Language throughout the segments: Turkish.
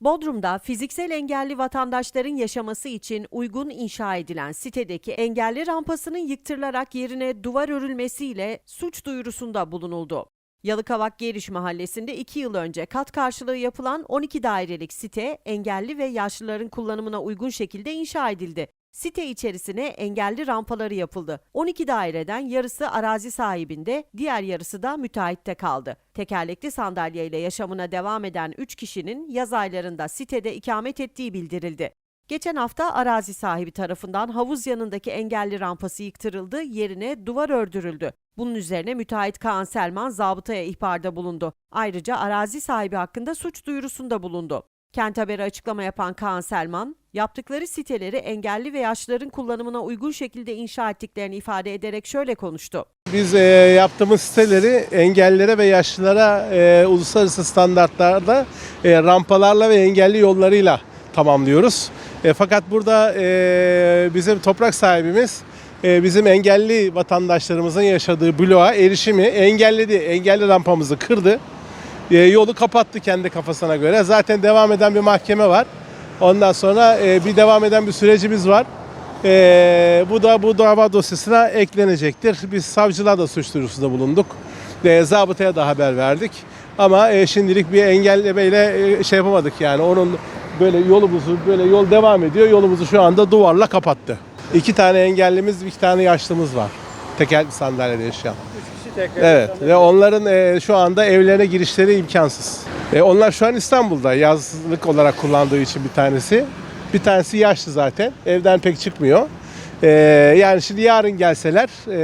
Bodrum'da fiziksel engelli vatandaşların yaşaması için uygun inşa edilen sitedeki engelli rampasının yıktırılarak yerine duvar örülmesiyle suç duyurusunda bulunuldu. Yalıkavak Geriş Mahallesi'nde 2 yıl önce kat karşılığı yapılan 12 dairelik site engelli ve yaşlıların kullanımına uygun şekilde inşa edildi. Site içerisine engelli rampaları yapıldı. 12 daireden yarısı arazi sahibinde, diğer yarısı da müteahhitte kaldı. Tekerlekli sandalyeyle yaşamına devam eden 3 kişinin yaz aylarında sitede ikamet ettiği bildirildi. Geçen hafta arazi sahibi tarafından havuz yanındaki engelli rampası yıktırıldı, yerine duvar ördürüldü. Bunun üzerine müteahhit Kaan Selman zabıtaya ihbarda bulundu. Ayrıca arazi sahibi hakkında suç duyurusunda bulundu. Kent Haber'e açıklama yapan Kaan Selman, yaptıkları siteleri engelli ve yaşlıların kullanımına uygun şekilde inşa ettiklerini ifade ederek şöyle konuştu. Biz e, yaptığımız siteleri engellilere ve yaşlılara e, uluslararası standartlarda e, rampalarla ve engelli yollarıyla tamamlıyoruz. E, fakat burada e, bizim toprak sahibimiz e, bizim engelli vatandaşlarımızın yaşadığı bloğa erişimi engelledi. Engelli rampamızı kırdı. E, yolu kapattı kendi kafasına göre. Zaten devam eden bir mahkeme var. Ondan sonra e, bir devam eden bir sürecimiz var. E, bu da bu dava dosyasına eklenecektir. Biz savcılığa da suç duyurusunda bulunduk. E, zabıtaya da haber verdik. Ama e, şimdilik bir engellemeyle e, şey yapamadık yani. Onun böyle yolumuzu böyle yol devam ediyor. Yolumuzu şu anda duvarla kapattı. İki tane engellimiz, iki tane yaşlımız var. Tekerlekli sandalyede yaşayan. Evet ve onların e, şu anda evlerine girişleri imkansız. E, onlar şu an İstanbul'da yazlık olarak kullandığı için bir tanesi. Bir tanesi yaşlı zaten. Evden pek çıkmıyor. E, yani şimdi yarın gelseler e,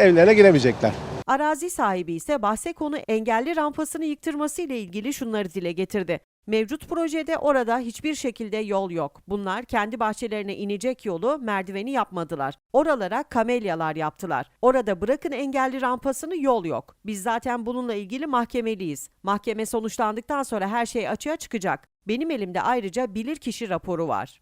evlerine giremeyecekler. Arazi sahibi ise bahse konu engelli rampasını yıktırması ile ilgili şunları dile getirdi. Mevcut projede orada hiçbir şekilde yol yok. Bunlar kendi bahçelerine inecek yolu, merdiveni yapmadılar. Oralara kamelyalar yaptılar. Orada bırakın engelli rampasını yol yok. Biz zaten bununla ilgili mahkemeliyiz. Mahkeme sonuçlandıktan sonra her şey açığa çıkacak. Benim elimde ayrıca bilirkişi raporu var.